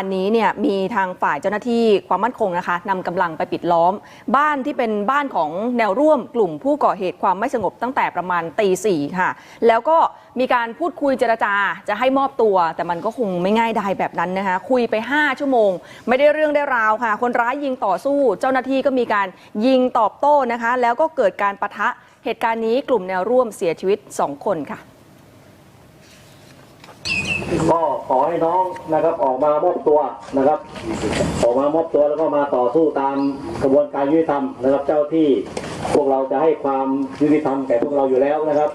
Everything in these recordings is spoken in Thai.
านนี้เนี่ยมีทางฝ่ายเจ้าหน้าที่ความมั่นคงนะคะนำกำลังไปปิดล้อม บ้านที่เป็นบ้านของแนวร่วมกลุ่มผู้ก่อเหตุความไม่สงบตั้งแต่ประมาณตีสี่ค่ะ แล้วก็มีการพูดคุยเจรจาจะให้มอบตัว แต่มันก็คงไม่ง่ายดายแบบนั้นนะคะ คุยไป 5 ชั่วโมง ไม่ได้เรื่องได้ราวค่ะ คนร้ายยิงต่อสู้ เจ้าหน้าที่ก็มีการยิงตอบโต้นะคะ แล้วก็เกิดการปะทะเหตุการณ์นี้กลุ่มแนวร่วมเสียชีวิต 2 คนค่ะ ก็ขอให้น้องนะครับออกมามอบตัวนะครับ ออกมามอบตัวแล้วก็มาต่อสู้ตามกระบวนการยุติธรรมนะครับ เจ้าที่พวกเราจะให้ความยุติธรรมแก่พวกเราอยู่แล้วนะครับ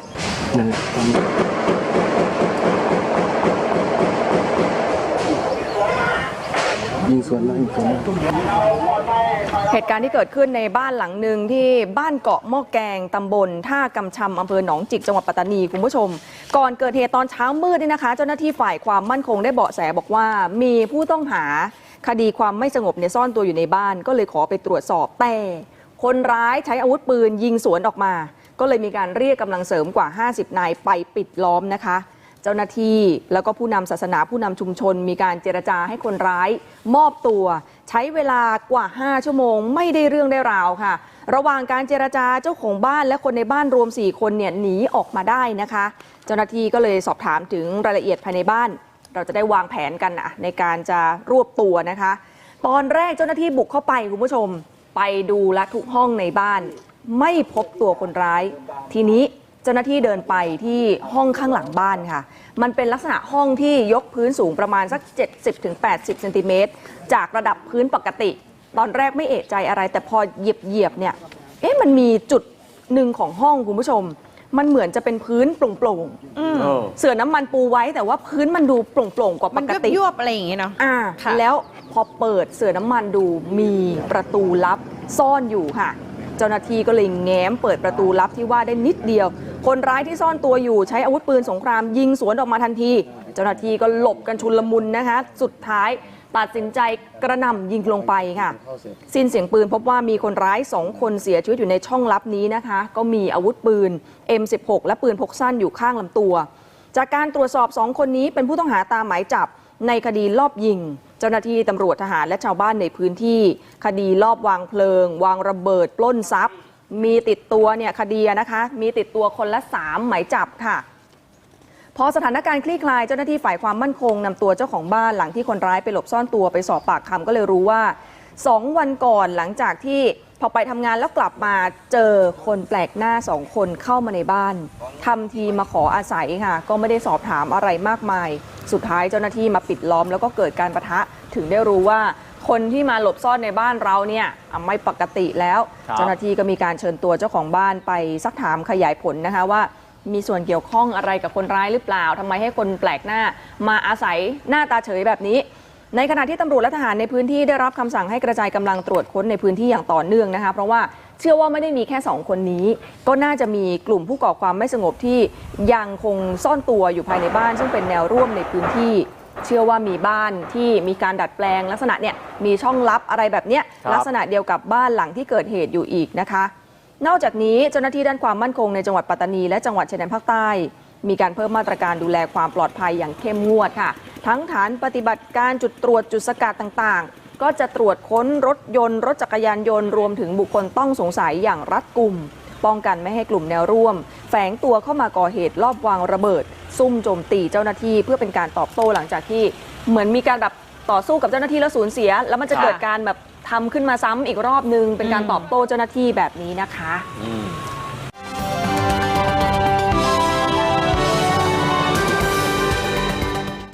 ยิงสวนมายิงสวนมาเหตุการณ์ที่เกิดขึ้นในบ้านหลังหนึ่งที่บ้านเกาะหม้อแกงตำบลท่ากำชำอำเภอหนองจิกจังหวัดปัตตานีคุณผู้ชม ก่อนเกิดเหตุตอนเช้ามืดนี่นะคะ เจ้าหน้าที่ฝ่ายความมั่นคงได้เบาะแสบอกว่ามีผู้ต้องหาคดีความไม่สงบเนี่ยซ่อนตัวอยู่ในบ้าน ก็เลยขอไปตรวจสอบแต่คนร้ายใช้อาวุธปืนยิงสวนออกมา ก็เลยมีการเรียกกำลังเสริมกว่า 50 นายไปปิดล้อมนะคะ เจ้าหน้าที่แล้วก็ผู้นำศาสนาผู้นำชุมชน มีการเจรจาให้คนร้าย มอบตัว ใช้เวลากว่า 5 ชั่วโมง ไม่ได้เรื่องได้ราวค่ะ ระหว่างการเจรจาเจ้าของบ้านและคนในบ้านรวม 4 คนเนี่ยหนีออกมาได้นะคะ เจ้าหน้าที่ก็เลยสอบถามถึงรายละเอียดภายในบ้าน เราจะได้วางแผนกันนะในการจะรวบตัวนะคะ ตอนแรกเจ้าหน้าที่บุกเข้าไปคุณผู้ชม ไปดูและทุกห้องในบ้าน ไม่พบตัวคนร้าย ทีนี้ เจ้าหน้าที่เดินไปที่ห้องข้างหลังบ้านค่ะ มันเป็นลักษณะห้องที่ยกพื้นสูงประมาณสัก 70-80เซนติเมตรจากระดับพื้นปกติ ตอนแรกไม่เอะใจอะไร แต่พอเหยียบเหยียบๆเนี่ยเอ๊ะมันมีจุดหนึ่งของห้องคุณผู้ชม มันเหมือนจะเป็นพื้นโปร่งๆเสื่อน้ำมันปูไว้แต่ว่าพื้นมันดูโปร่งๆกว่าปมันกยุบติ ยวบๆอะไรอย่างเงี้ยเนาะ อ่าค่ะ แล้วพอเปิดเสือน้ำมันดูมีประตูลับซ่อนอยู่ค่ะ เจ้าหน้าที่ก็เลยแง้มเปิดประตูลับที่ว่าได้นิดเดียว คนร้ายที่ซ่อนตัวอยู่ใช้อาวุธปืนสงครามยิงสวนออกมาทันที เจ้าหน้าที่ก็หลบกันชุลมุนนะคะ สุดท้ายตัดสินใจกระหน่ำยิงลงไปค่ะ สิ้นเสียงปืนพบว่ามีคนร้าย 2 คนเสียชีวิตอยู่ในช่องลับนี้นะคะ ก็มีอาวุธปืน M16 และปืนพกสั้นอยู่ข้างลำตัว จากการตรวจสอบ 2 คนนี้เป็นผู้ต้องหาตามหมายจับในคดีลอบยิง เจ้าหน้าที่ตำรวจทหารและชาวบ้านในพื้นที่ คดีลอบวางเพลิง วางระเบิดปล้นทรัพย์ มีติดตัวเนี่ยคดีนะคะ มีติดตัวคนละ 3 หมายจับค่ะ พอสถานการณ์คลี่คลายเจ้าหน้าที่ฝ่ายความมั่นคงนำตัวเจ้าของบ้านหลังที่คนร้ายไปหลบซ่อนตัวไปสอบปากคำก็เลยรู้ว่า 2 วันก่อนหลังจากที่พอไปทำงานแล้วกลับมาเจอคนแปลกหน้าสองคนเข้ามาในบ้านทำทีมาขออาศัยค่ะ ก็ไม่ได้สอบถามอะไรมากมาย สุดท้ายเจ้าหน้าที่มาปิดล้อมแล้วก็เกิดการประทะถึงได้รู้ว่า คนที่มาหลบซ่อนในบ้านเราเนี่ยอะไม่ปกติแล้วครับเจ้าหน้าที่ก็มีการเชิญตัวเจ้าของบ้านไปซักถามขยายผลนะคะว่ามีส่วนเกี่ยวข้องอะไรกับคนร้ายหรือเปล่าทำไมให้คนแปลกหน้า มาอาศัยหน้าตาเฉยแบบนี้ ในขณะที่ตำรวจและทหารในพื้นที่ได้รับคำสั่งให้กระจายกำลังตรวจค้นในพื้นที่อย่างต่อเนื่องนะคะ เพราะว่าเชื่อว่าไม่ได้มีแค่ 2 คนนี้ ก็น่าจะมีกลุ่มผู้ก่อความไม่สงบที่ยังคงซ่อนตัวอยู่ภายในบ้าน ซึ่งเป็นแนวร่วมในพื้นที่ เชื่อว่ามีบ้านที่มีการดัดแปลงลักษณะเนี่ยมีช่องลับอะไรแบบเนี้ยครับ ลักษณะเดียวกับบ้านหลังที่เกิดเหตุอยู่อีกนะคะ นอกจากนี้เจ้าหน้าที่ด้านความมั่นคงในจังหวัดปัตตานีและจังหวัดชายแดนภาคใต้ มีการเพิ่มมาตรการดูแลความปลอดภัยอย่างเข้มงวดค่ะ ทั้งฐานปฏิบัติการจุดตรวจจุดสกัดต่างๆ ก็จะตรวจค้นรถยนต์ รถจักรยานยนต์รวมถึงบุคคลต้องสงสัยอย่างรัดกุม ป้องกันไม่ให้กลุ่มแนวร่วม แฝงตัวเข้ามาก่อเหตุรอบวางระเบิด ซุ่มโจมตีเจ้าหน้าที่เพื่อเป็นการตอบโต้หลังจากที่ เหมือนมีการแบบต่อสู้กับเจ้าหน้าที่แล้วสูญเสีย แล้วมันจะเกิดการแบบทำขึ้นมาซ้ำอีกรอบนึง เป็นการตอบโต้เจ้าหน้าที่แบบนี้นะคะอื